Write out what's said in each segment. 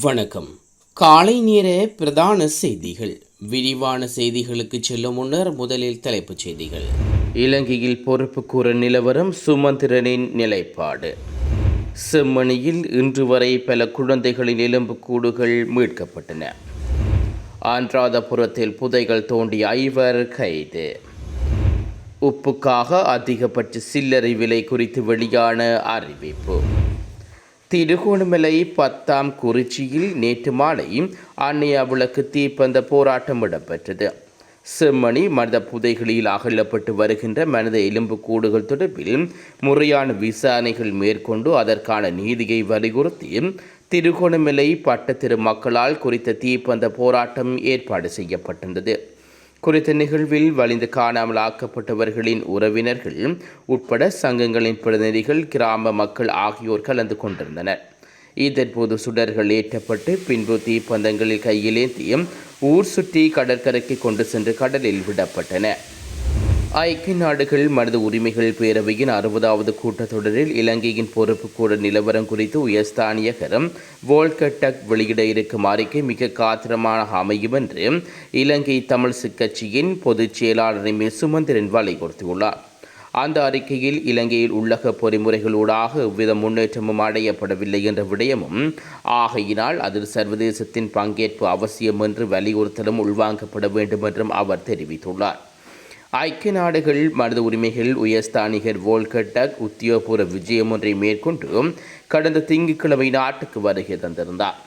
வணக்கம். காலை நேர பிரதான செய்திகள். விரிவான செய்திகளுக்கு செல்லும் முன்னர் முதலில் தலைப்புச் செய்திகள். இலங்கையில் பொறுப்புக்கூற நிலவரம் சுமந்திரனின் நிலைப்பாடு. செம்மணியில் இன்று வரை பல குழந்தைகளின் எலும்புக்கூடுகள் மீட்கப்பட்டன. ஆன்றாதபுரத்தில் புதைகள் தோண்டிய ஐவர் கைது. உப்புக்காக அதிகபட்ச சில்லறை விலை குறித்து வெளியான அறிவிப்பு. திருகோணமலை பத்தாம் குறிச்சியில் நேற்று மாலை அன்னையா விளக்கு தீப்பந்த போராட்டம் இடம்பெற்றது. செம்மணி மனித புதைகளில் அகழப்பட்டு வருகின்ற மனித எலும்பு கூடுகள் தொடர்பில் முறையான விசாரணைகள் மேற்கொண்டு அதற்கான நீதியை வலியுறுத்தி திருகோணமலை பட்டத்திரு மக்களால் குறித்த தீப்பந்த போராட்டம் ஏற்பாடு செய்யப்பட்டிருந்தது. குறித்த நிகழ்வில் வலிந்து காணாமல் ஆக்கப்பட்டவர்களின் உறவினர்கள் உட்பட சங்கங்களின் பிரதிநிதிகள் கிராம மக்கள் ஆகியோர் கலந்து கொண்டிருந்தனர். இதன்போது சுடர்கள் ஏற்றப்பட்டு பின்பு தீப்பந்தங்களில் கையிலேந்தியும் ஊர் சுற்றி கடற்கரைக்கு கொண்டு சென்று கடலில் விடப்பட்டன. ஐக்கிய நாடுகள் மனித உரிமைகள் பேரவையின் அறுபதாவது கூட்டத்தொடரில் இலங்கையின் பொறுப்பு கூட நிலவரம் குறித்து உயர்ஸ்தானியகரம் வோல்கட்டக் வெளியிட இருக்கும் அறிக்கை மிக காத்திரமான அமையும் என்று இலங்கை தமிழ் கட்சியின் பொதுச் செயலாளர் மே சுமந்திரன் வலியுறுத்தியுள்ளார். அந்த அறிக்கையில் இலங்கையில் உள்ளக பொறிமுறைகளூடாக எவ்வித முன்னேற்றமும் அடையப்படவில்லை என்ற விடயமும் ஆகையினால் அதில் சர்வதேசத்தின் பங்கேற்பு அவசியம் என்று வலியுறுத்தலும் உள்வாங்கப்பட வேண்டும் என்றும் அவர் தெரிவித்துள்ளார். ஐக்கிய நாடுகள் மனித உரிமைகள் உயர்ஸ்தானிகர் வோல்கட்டக் உத்தியோகபூர்வ விஜயம் ஒன்றை மேற்கொண்டு கடந்த திங்கட்கிழமை நாட்டுக்கு வருகை தந்திருந்தார்.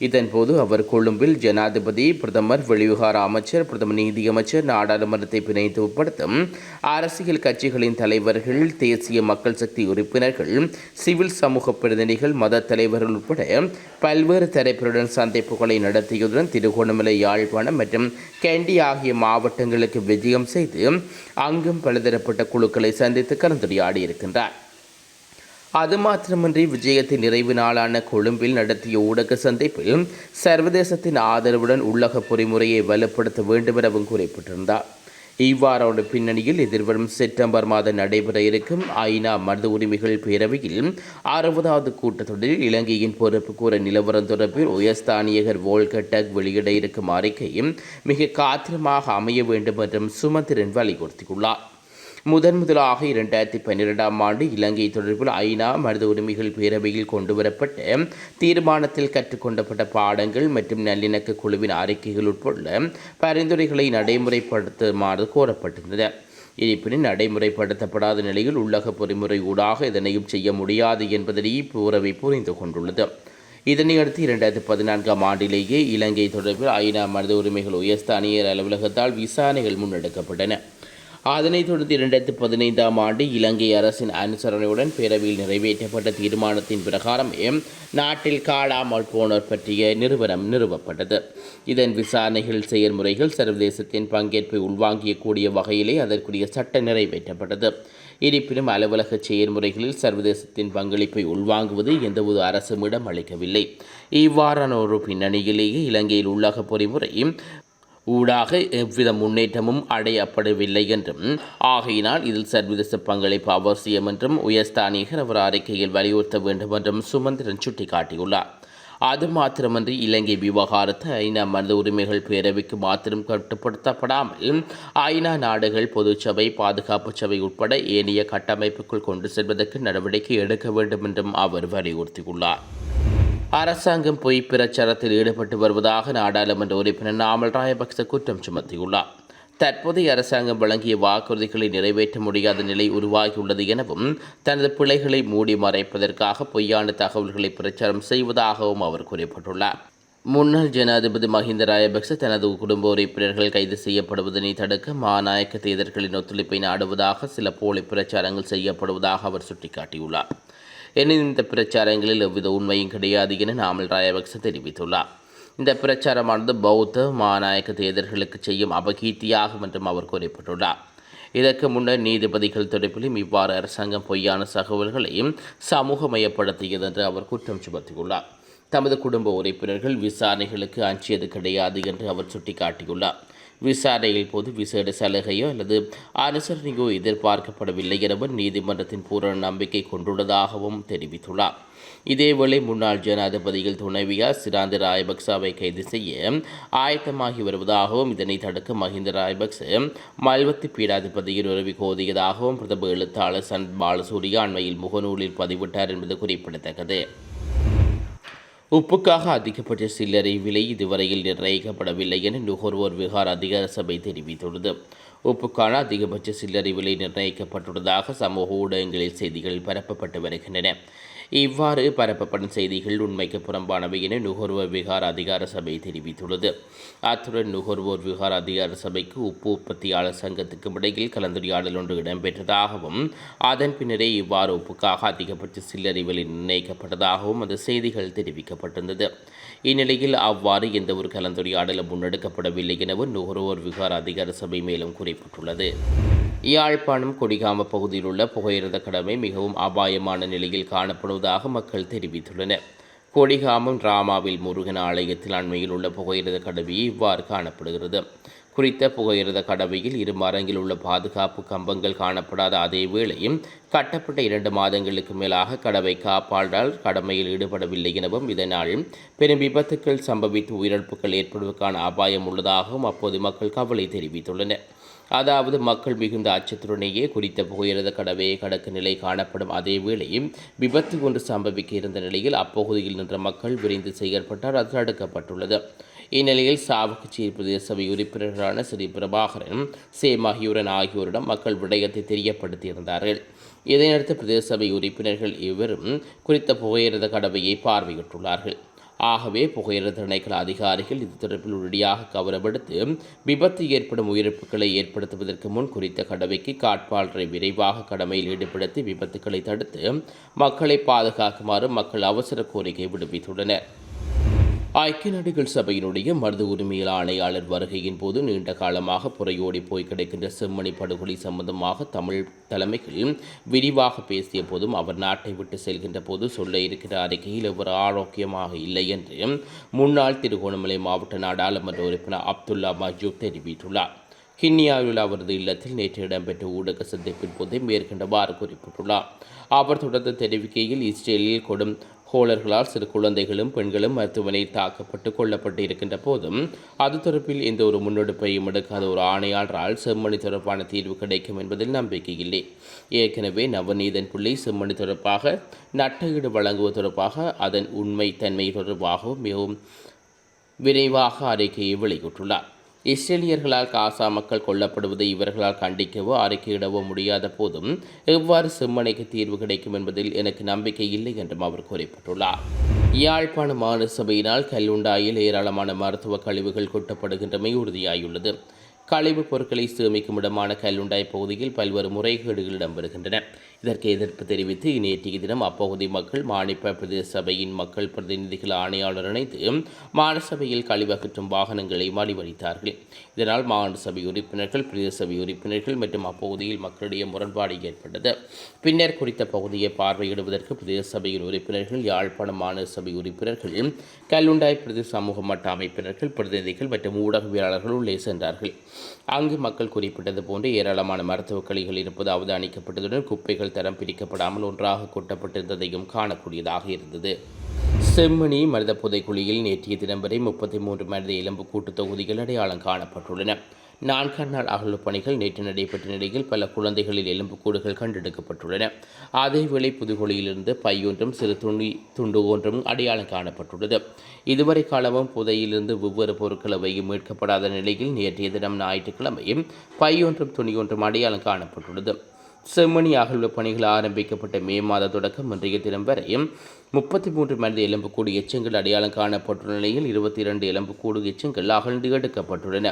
இதன்போது அவர் கொழும்பில் ஜனாதிபதி பிரதமர் வெளிவிகார அமைச்சர் பிரதமர் நீதியமைச்சர் நாடாளுமன்றத்தை பிணைத்து உட்படுத்தும் அரசியல் கட்சிகளின் தலைவர்கள் தேசிய மக்கள் சக்தி உறுப்பினர்கள் சிவில் சமூக பிரதிநிதிகள் மத தலைவர்கள் உட்பட பல்வேறு தரப்பினருடன் சந்திப்புகளை நடத்தியதுடன் திருகோணமலை யாழ்ப்பாணம் மற்றும் கேண்டி ஆகிய மாவட்டங்களுக்கு விஜயம் செய்து அங்கும் பலதரப்பட்ட குழுக்களை சந்தித்து கலந்துரையாடியிருக்கின்றார். அது மாத்திரமன்றி விஜயத்தின் நிறைவு நாளான கொழும்பில் நடத்திய ஊடக சந்திப்பில் சர்வதேசத்தின் ஆதரவுடன் உள்ளக பொறிமுறையை வலுப்படுத்த வேண்டும் எனவும் குறிப்பிட்டிருந்தார். இவ்வாறான பின்னணியில் எதிர்வரும் செப்டம்பர் மாதம் நடைபெற இருக்கும் ஐநா மனித உரிமைகள் பேரவையில் அறுபதாவது கூட்டத்தொடரில் இலங்கையின் பொறுப்பு கூற நிலவரம் தொடர்பில் உயர்ஸ்தானியகர் வோல்கட்டக் வெளியிட இருக்கும் அறிக்கையும் மிக காத்திரமாக அமைய வேண்டும் என்றும் சுமந்திரன் வலியுறுத்தியுள்ளார். முதன் முதலாக இரண்டாயிரத்தி பன்னிரெண்டாம் ஆண்டு இலங்கை தொடர்பில் ஐநா மனித உரிமைகள் பேரவையில் கொண்டுவரப்பட்ட தீர்மானத்தில் கற்றுக்கொண்டப்பட்ட பாடங்கள் மற்றும் நல்லிணக்க குழுவின் அறிக்கைகள் உட்பட பரிந்துரைகளை நடைமுறைப்படுத்துமாறு கோரப்பட்டிருந்தது. இருப்பினும் நடைமுறைப்படுத்தப்படாத நிலையில் உள்ளக பொறிமுறை ஊடாக இதனையும் செய்ய முடியாது என்பதனை இப்பேரவை புரிந்து கொண்டுள்ளது. இதனையடுத்து இரண்டாயிரத்தி பதினான்காம் ஆண்டிலேயே இலங்கை தொடர்பில் ஐநா மனித உரிமைகள் உயர்ஸ்தானியர் அலுவலகத்தால் விசாரணைகள் முன்னெடுக்கப்பட்டன. அதனைத் தொடர்ந்து இரண்டாயிரத்தி பதினைந்தாம் ஆண்டு இலங்கை அரசின் அனுசரணையுடன் பேரவையில் நிறைவேற்றப்பட்ட தீர்மானத்தின் பிரகாரம் நாட்டில் காணாமல் போனோர் பற்றிய நிறுவனம் நிறுவப்பட்டது. இதன் விசாரணைகள் செயல்முறைகள் சர்வதேசத்தின் பங்கேற்பை உள்வாங்கியக்கூடிய வகையிலே அதற்குரிய சட்டம் நிறைவேற்றப்பட்டது. இருப்பினும் அலுவலக செயல்முறைகளில் சர்வதேசத்தின் பங்களிப்பை உள்வாங்குவது எந்தவொரு அரசும் இடம் அளிக்கவில்லை. இவ்வாறான ஒரு பின்னணியிலேயே இலங்கையில் உள்ளக பொறிமுறை ஊடாக எவ்வித முன்னேற்றமும் அடையப்படவில்லை என்றும் ஆகையினால் இதில் சர்வதேச பங்களிப்பு அவசியம் என்றும் உயர்ஸ்தானிகர் அவர் அறிக்கையில் வலியுறுத்த வேண்டும் என்றும் சுமந்திரன் சுட்டிக்காட்டியுள்ளார். அது மாத்திரமன்றி இலங்கை விவகாரத்தை ஐநா மனித உரிமைகள் பேரவைக்கு மாத்திரம் கட்டுப்படுத்தப்படாமல் ஐநா நாடுகள் பொதுச்சபை பாதுகாப்பு சபை உட்பட ஏனைய கட்டமைப்புக்குள் கொண்டு செல்வதற்கு நடவடிக்கை எடுக்க வேண்டும் என்றும் அவர் வலியுறுத்தியுள்ளார். அரசாங்கம் பொய் பிரச்சாரத்தில் ஈடுபட்டு வருவதாக நாடாளுமன்ற உறுப்பினர் நாமல் ராயபக்ச குற்றம் சுமத்தியுள்ளார். தற்போதைய அரசாங்கம் வழங்கிய வாக்குறுதிகளை நிறைவேற்ற முடியாத நிலை உருவாகியுள்ளது எனவும் தனது பிழைகளை மூடி மறைப்பதற்காக பொய்யான தகவல்களை பிரச்சாரம் செய்வதாகவும் அவர் குறிப்பிட்டுள்ளார். முன்னாள் ஜனாதிபதி மஹிந்த ராயபக்ச தனது குடும்ப உறுப்பினர்கள் கைது செய்யப்படுவதனை தடுக்க மாநாயக்க தேர்தல்களின் ஒத்துழைப்பை நாடுவதாக சில போலி பிரச்சாரங்கள் செய்யப்படுவதாக அவர் சுட்டிக்காட்டியுள்ளார். எனினும் இந்த பிரச்சாரங்களில் எவ்வித உண்மையும் கிடையாது என நாமல் ராயபக்ச தெரிவித்துள்ளார். இந்த பிரச்சாரமானது பௌத்த மாநாயக தேர்தல்களுக்கு செய்யும் அபகீர்த்தியாகும் என்றும் அவர் குறிப்பிட்டுள்ளார். இதற்கு முன்னர் நீதிபதிகள் தொடர்பிலும் இவ்வாறு அரசாங்கம் பொய்யான தகவல்களையும் சமூகமயப்படுத்தியது என்று அவர் குற்றம் சுமத்தியுள்ளார். தமது குடும்ப உறுப்பினர்கள் விசாரணைகளுக்கு அஞ்சியது கிடையாது என்று அவர் சுட்டிக்காட்டியுள்ளார். விசாரணையில் போது விசேட சலுகையோ அல்லது அனுசரணையோ எதிர்பார்க்கப்படவில்லை எனவும் நீதிமன்றத்தின் பூரண நம்பிக்கை கொண்டுள்ளதாகவும் தெரிவித்துள்ளார். இதேவேளை முன்னாள் ஜனாதிபதியில் துணைவியார் சிராந்த ராயபக்சாவை கைது செய்ய ஆயத்தமாகி வருவதாகவும் இதனை தடுக்க மஹிந்த ராயபக்ச மல்வத்து பீடாதிபதியில் உறவி கோதியதாகவும் பிரதம எழுத்தாளர் சன் பாலசூரியா அண்மையில் முகநூலில் பதிவிட்டார் என்பது குறிப்பிடத்தக்கது. உப்புக்காக அதிகபட்ச சில்லறை விலை இதுவரையில் நிர்ணயிக்கப்படவில்லை என நுகர்வோர் விகார் அதிகார சபை தெரிவித்துள்ளது. உப்புக்கான அதிகபட்ச சில்லறை விலை நிர்ணயிக்கப்பட்டுள்ளதாக சமூக ஊடகங்களில் செய்திகள் பரப்பப்பட்டு வருகின்றன. இவ்வாறு பரப்பப்படும் செய்திகள் உண்மைக்கு புறம்பானவை என நுகர்வோர் விகார அதிகார சபை தெரிவித்துள்ளது. அத்துடன் நுகர்வோர் விகார அதிகார சபைக்கு உப்பு உற்பத்தியாளர் சங்கத்துக்கும் இடையில் கலந்துரையாடல் ஒன்று இடம்பெற்றதாகவும் அதன் பின்னரே இவ்வாறு உப்புக்காக அதிகபட்ச சில்லறை விலை நிர்ணயிக்கப்பட்டதாகவும் அந்த செய்திகள் தெரிவிக்கப்பட்டிருந்தது. இந்நிலையில் அவ்வாறு எந்த ஒரு கலந்துரையாடலும் முன்னெடுக்கப்படவில்லை எனவும் நுகர்வோர் விகார அதிகார சபை மேலும் குறிப்பிட்டுள்ளது. யாழ்ப்பாணம் கொடிகாம பகுதியில் உள்ள புகையிரத கடமை மிகவும் அபாயமான நிலையில் காணப்படுவதாக மக்கள் தெரிவித்துள்ளனர். கொடிகாமம் ராமாவில் முருகன் ஆலயத்தில் அண்மையில் உள்ள புகையிரத கடமையை இவ்வாறு காணப்படுகிறது. குறித்த புகையிரத கடவையில் இரு மரங்கில் உள்ள பாதுகாப்பு கம்பங்கள் காணப்படாத அதே வேளையும் கட்டப்பட்ட இரண்டு மாதங்களுக்கு மேலாக கடவை காப்பாளரால் கடமையில் ஈடுபடவில்லை எனவும் இதனால் பெரும் விபத்துக்கள் சம்பவித்து உயிரிழப்புகள் ஏற்படுவதற்கான அபாயம் உள்ளதாகவும் அப்போது மக்கள் கவலை தெரிவித்துள்ளனர். அதாவது மக்கள் மிகுந்த அச்சத்துடனேயே குறித்த புகையிரத கடவையை கடக்க நிலை காணப்படும் அதே வேளையும் விபத்து ஒன்று சம்பவிக்க இருந்த நிலையில் அப்பகுதியில் நின்ற மக்கள் விரைந்து செயல்பட்டால் அது தடுக்கப்பட்டுள்ளது. இந்நிலையில் சாவகச்சேரி பிரதேச சபை உறுப்பினர்களான ஸ்ரீ பிரபாகரன் சேமாகியூரன் ஆகியோரிடம் மக்கள் விடயத்தை தெரியப்படுத்தியிருந்தார்கள். இதனையடுத்து பிரதேச சபை உறுப்பினர்கள் இவரும் குறித்த புகையிரத கடவையை பார்வையிட்டுள்ளார்கள். ஆகவே புகையிரத திணைக்கள அதிகாரிகள் இது தொடர்பில் உடனடியாக கவனமெடுத்து விபத்து ஏற்படும் உயிரிழப்புகளை ஏற்படுத்துவதற்கு முன் குறித்த கடவைக்கு காட்பாளரை விரைவாக கடமையில் ஈடுபடுத்தி விபத்துக்களை தடுத்து மக்களை பாதுகாக்குமாறு மக்கள் அவசர கோரிக்கை விடுவித்துள்ளனர். ஐக்கிய நாடுகள் சபையினுடைய மனித உரிமையில் ஆணையாளர் வருகையின் போது நீண்ட காலமாக புறையோடி போய் கிடைக்கின்ற செம்மணி படுகொலை சம்பந்தமாக தமிழ் தலைமையில் விரிவாக பேசிய போதும் அவர் நாட்டை விட்டு செல்கின்ற போது சொல்ல இருக்கிற அறிக்கையில் இவர் ஆரோக்கியமாக இல்லை என்று முன்னாள் திருகோணமலை மாவட்ட நாடாளுமன்ற உறுப்பினர் அப்துல்லா மஜூப் தெரிவித்துள்ளார். கிண்ணியாவில் அவரது இல்லத்தில் நேற்று இடம்பெற்ற ஊடக சந்திப்பின் போதே மேற்கண்டவாறு குறிப்பிட்டுள்ளார். அவர் தொடர்ந்து தெரிவிக்கையில் இஸ்ரேலில் கொடும் கோளர்களால் சிறு குழந்தைகளும் பெண்களும் மருத்துவமனையில் தாக்கப்பட்டு கொல்லப்பட்டு இருக்கின்ற போதும் அது தொடர்பில் எந்த ஒரு முன்னெடுப்பையும் எடுக்காத ஒரு ஆணையாளரால் செம்மணி தொடர்பான தீர்வு கிடைக்கும் என்பதில் நம்பிக்கை இல்லை. ஏற்கனவே நவநீதன் பிள்ளை செம்மணி தொடர்பாக நட்டஈடு வழங்குவது தொடர்பாக அதன் உண்மை தன்மை தொடர்பாகவும் மிகவும் விரைவாக அறிக்கையை வெளியிட்டுள்ளார். இஸ்ரேலியர்களால் காசா மக்கள் கொல்லப்படுவதை இவர்களால் கண்டிக்கவோ அறிக்கையிடவோ முடியாத போதும் எவ்வாறு செம்மனைக்கு தீர்வு கிடைக்கும் என்பதில் எனக்கு நம்பிக்கை இல்லை என்றும் அவர் குறிப்பிட்டுள்ளார். யாழ்ப்பாண மாநில சபையினால் கல்லுண்டாயில் ஏராளமான மருத்துவ கழிவுகள் கொட்டப்படுகின்றமை உறுதியாயுள்ளது. கழிவுப் பொருட்களை சேமிக்கும் இடமான கல்லுண்டாய் பகுதியில் பல்வேறு முறைகேடுகள் இடம்பெறுகின்றன. இதற்கு எதிர்ப்பு தெரிவித்து நேற்றைய தினம் அப்பகுதி மக்கள் மாணிப்ப பிரதேச சபையின் மக்கள் பிரதிநிதிகள் ஆணையாளர் இணைத்து மாநசபையில் கழிவகற்றும் வாகனங்களை மடிவடித்தார்கள் இதனால் மாநில சபை உறுப்பினர்கள் பிரதேச சபை உறுப்பினர்கள் மற்றும் அப்பகுதியில் மக்களிடையே முரண்பாடு ஏற்பட்டது. பின்னர் குறித்த பகுதியை பார்வையிடுவதற்கு பிரதேச சபையின் உறுப்பினர்கள் யாழ்ப்பாண மாநில சபை உறுப்பினர்கள் கல்லுண்டாய் பிரதேச சமூக மட்ட அமைப்பினர்கள் பிரதிநிதிகள் மற்றும் ஊடகவியலாளர்கள் உள்ளே சென்றார்கள். அங்கு மக்கள் குறிப்பிட்டது போன்று ஏராளமான மருத்துவக் கழிகள் இருப்பது அவதானிக்கப்பட்டதுடன் குப்பைகள் தரம் பிரிக்கப்படாமல் ஒன்றாக கொட்டப்பட்டிருந்ததையும் காணக்கூடியதாக இருந்தது. செம்மணி மனித புதைக்குழியில் நேற்றைய தினம் வரை முப்பத்தி மூன்று மனித எலும்பு கூட்டுத் தொகுதிகள் அடையாளம் காணப்பட்டுள்ளன. நான்காம் நாள் அகழ்வு பணிகள் நேற்று நடைபெற்ற நிலையில் பல குழந்தைகளில் எலும்புக்கூடுகள் கண்டெடுக்கப்பட்டுள்ளன. அதேவேளை புதுகொலியிலிருந்து பையொன்றும் சிறு துணி துண்டு ஒன்றும் அடையாளம் காணப்பட்டுள்ளது. இதுவரை காலமும் புதையிலிருந்து ஒவ்வொரு பொருட்களவையும் மீட்கப்படாத நிலையில் நேற்றைய தினம் ஞாயிற்றுக்கிழமையும் பையொன்றும் துணியொன்றும் அடையாளம் காணப்பட்டுள்ளது. செம்மணி அகழ்வு பணிகள் ஆரம்பிக்கப்பட்ட மே மாத தொடக்கம் இன்றைய தினம் வரையும் முப்பத்தி மூன்று மனித எலும்புக்கூடு எச்சங்கள் அடையாளம் காணப்பட்டுள்ள நிலையில் இருபத்தி இரண்டு எலும்புக்கூடு எச்சங்கள் அகழ்ந்து எடுக்கப்பட்டுள்ளன.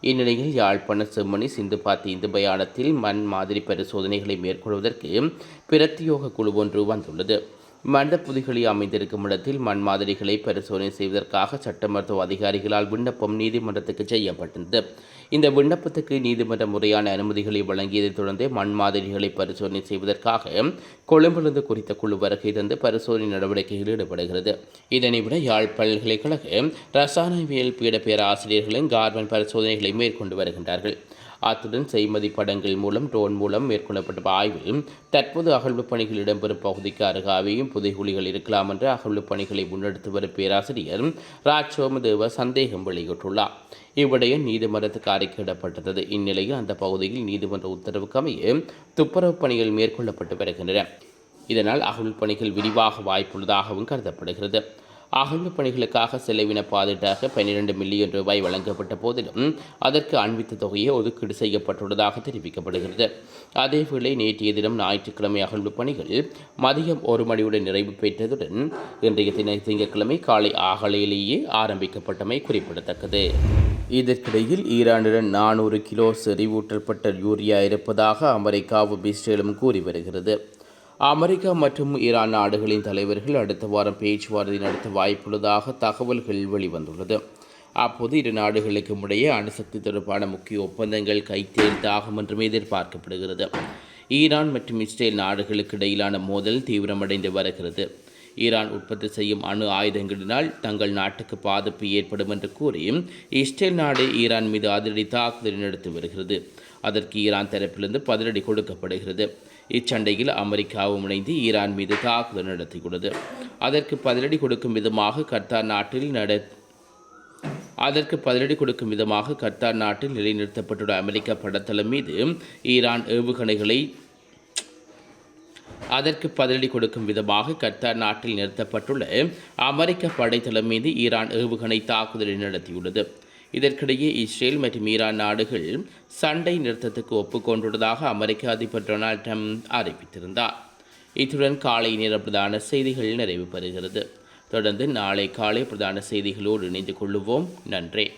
இந்நிலையில் யாழ்ப்பாண செம்மணி சிந்துபாத்தி இந்து பயானத்தில் மண் மாதிரி பரிசோதனைகளை மேற்கொள்வதற்கு பிரத்தியோக குழு ஒன்று வந்துள்ளது. மண்டப்புதிகளில் அமைந்திருக்கும் இடத்தில் மண் மாதிரிகளை பரிசோதனை செய்வதற்காக சட்ட மருத்துவ அதிகாரிகளால் விண்ணப்பம் நீதிமன்றத்துக்கு செய்யப்பட்டது. இந்த விண்ணப்பத்துக்கு நீதிமன்ற முறையான அனுமதிகளை வழங்கியதைத் தொடர்ந்து மண் மாதிரிகளை பரிசோதனை செய்வதற்காக கொழும்பிலிருந்து குறித்த குழு வருகை தந்து பரிசோதனை நடவடிக்கைகளில் ஈடுபடுகிறது. இதனைவிட யாழ் பல்கலைக்கழக ரசாயனவியல் பீட பேராசிரியர்களும் கார்பன் பரிசோதனைகளை மேற்கொண்டு வருகின்றார்கள். அத்துடன் செய்மதி படங்கள் மூலம் ட்ரோன் மூலம் மேற்கொள்ளப்பட்ட ஆய்வில் தற்போது அகழ்வு பணிகள் இடம்பெறும் பகுதிக்கு அருகாவையும் புதைகுழிகள் இருக்கலாம் என்று அகழ்வு பணிகளை முன்னெடுத்து வரும் பேராசிரியர் ராஜ் சோமதேவ சந்தேகம் வெளியிட்டுள்ளார். இவ்விடயம் நீதிமன்றத்துக்கு அறிக்கையிடப்பட்டிருந்தது இந்நிலையில் அந்த பகுதியில் நீதிமன்ற உத்தரவுக்கு அமைய துப்புரவு பணிகள் மேற்கொள்ளப்பட்டு வருகின்றன. இதனால் அகழ்வு பணிகள் விரிவாக வாய்ப்புள்ளதாகவும் கருதப்படுகிறது. அகழ்வு பணிகளுக்காக செலவின பாதிட்டாக பன்னிரண்டு மில்லியன் ரூபாய் வழங்கப்பட்ட போதிலும் அதற்கு அண்மித்த தொகையை ஒதுக்கீடு செய்யப்பட்டுள்ளதாக தெரிவிக்கப்படுகிறது. அதேவேளை நேற்றைய தினம் ஞாயிற்றுக்கிழமை அகழ்வு பணிகள் மதியம் ஒரு மணியுடன் நிறைவு பெற்றதுடன் இன்றைய தின திங்கட்கிழமை காலை ஆகலையிலேயே ஆரம்பிக்கப்பட்டமை குறிப்பிடத்தக்கது. இதற்கிடையில் ஈரானுடன் நானூறு கிலோ செறிவூட்டப்பட்ட யூரியா இருப்பதாக அமெரிக்காவும் இஸ்ரேலும் கூறி வருகிறது. அமெரிக்கா மற்றும் ஈரான் நாடுகளின் தலைவர்கள் அடுத்த வாரம் பேச்சுவார்த்தை நடத்த வாய்ப்புள்ளதாக தகவல்கள் வெளிவந்துள்ளது. அப்போது இரு நாடுகளுக்கும் இடையே அணுசக்தி தொடர்பான முக்கிய ஒப்பந்தங்கள் கைத்தேர்ந்தாகும் என்றும் எதிர்பார்க்கப்படுகிறது. ஈரான் மற்றும் இஸ்ரேல் நாடுகளுக்கு இடையிலான மோதல் தீவிரமடைந்து வருகிறது. ஈரான் உற்பத்தி செய்யும் அணு ஆயுதங்களினால் தங்கள் நாட்டுக்கு பாதிப்பு ஏற்படும் என்று கூறி இஸ்ரேல் நாடு ஈரான் மீது அதிரடி தாக்குதல் நடத்தி வருகிறது. அதற்கு ஈரான் தரப்பிலிருந்து பதிலடி கொடுக்கப்படுகிறது. இச்சண்டையில் அமெரிக்காவும் இணைந்து ஈரான் மீது தாக்குதல் நடத்தியுள்ளது. அதற்கு பதிலடி கொடுக்கும் விதமாக கத்தார் நாட்டில் நட அதற்கு பதிலடி கொடுக்கும் விதமாக கத்தார் நாட்டில் நிலைநிறுத்தப்பட்டுள்ள அமெரிக்க படத்தளம் மீது ஈரான் ஏவுகணைகளை அதற்கு பதிலடி கொடுக்கும் விதமாக கத்தார் நாட்டில் நிறுத்தப்பட்டுள்ள அமெரிக்க படைத்தளம் மீது ஈரான் ஏவுகணை தாக்குதலை நடத்தியுள்ளது. இதற்கிடையே இஸ்ரேல் மற்றும் ஈரான் நாடுகள் சண்டை நிறுத்தத்துக்கு ஒப்புக்கொண்டுள்ளதாக அமெரிக்க அதிபர் டொனால்ட் ட்ரம்ப் அறிவித்திருந்தார். இத்துடன் காலை நேர பிரதான செய்திகள் நிறைவு பெறுகிறது தொடர்ந்து நாளை காலை பிரதான செய்திகளோடு இணைந்து கொள்ளுவோம். நன்றி.